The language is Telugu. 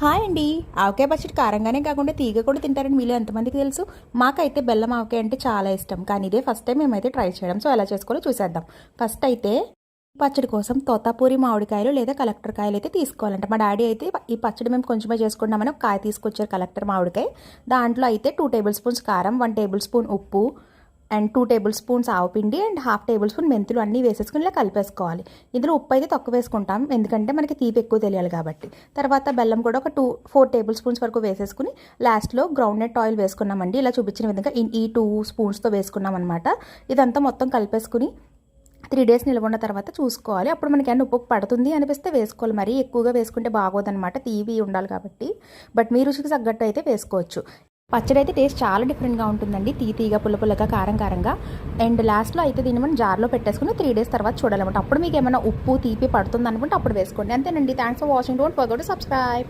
హాయ్ అండి. ఆవకాయ పచ్చడి కారంగానే కాకుండా తీగ కూడా తింటారని మీలో ఎంతమందికి తెలుసు? మాకైతే బెల్లం ఆవకాయ అంటే చాలా ఇష్టం. కానీ ఇదే ఫస్ట్ టైం మేమైతే ట్రై చేయడం. సో ఎలా చేసుకోవాలో చూసేద్దాం. ఫస్ట్ అయితే పచ్చడి కోసం తోతాపూరి మామిడికాయలు లేదా కలెక్టర్ కాయలు అయితే తీసుకోవాలంట. మా డాడీ అయితే ఈ పచ్చడి మేము కొంచెమే చేసుకున్నామని ఒక కాయ తీసుకొచ్చారు కలెక్టర్ మామిడికాయ. దాంట్లో అయితే టూ టేబుల్ స్పూన్స్ కారం వన్ టేబుల్ స్పూన్ ఉప్పు అండ్ టూ టేబుల్ స్పూన్స్ ఆవపిండి అండ్ హాఫ్ టేబుల్ స్పూన్ మెంతులు అన్నీ వేసేసుకుని ఇలా కలిపేసుకోవాలి. ఇందులో ఉప్పు అయితే తక్కువ వేసుకుంటాం ఎందుకంటే మనకి తీపి ఎక్కువ తెలియాలి కాబట్టి. తర్వాత బెల్లం కూడా ఒక టూ ఫోర్ టేబుల్ స్పూన్స్ వరకు వేసేసుకుని లాస్ట్లో గ్రౌండ్ నట్ ఆయిల్ వేసుకున్నామండి. ఇలా చూపించిన విధంగా ఈ- ఈ టూ స్పూన్స్తో వేసుకున్నాం అనమాట ఇదంతా మొత్తం కలిపేసుకుని త్రీ డేస్ నిలబడిన తర్వాత చూసుకోవాలి. అప్పుడు మనకి ఏమైనా ఉప్పు పడుతుంది అనిపిస్తే వేసుకోవాలి. మరీ ఎక్కువగా వేసుకుంటే బాగోదనమాట తీవి ఉండాలి కాబట్టి. బట్ మీ రుచికి తగ్గట్టు అయితే వేసుకోవచ్చు. పచ్చడి అయితే టేస్ట్ చాలా డిఫరెంట్గా ఉంటుందండి. తీ తీగ పుల్ల పుల్లగా కారం కారంగా. అండ్ లాస్ట్లో అయితే దీన్ని మనం జార్లో పెట్టేసుకుని త్రీ డేస్ తర్వాత చూడాలన్నమాట. అప్పుడు మీకు ఏమైనా ఉప్పు తీపి పడుతుంది అనుకుంటే అప్పుడు వేసుకోండి. అంతేనండి. Thanks for watching. Don't forget subscribe.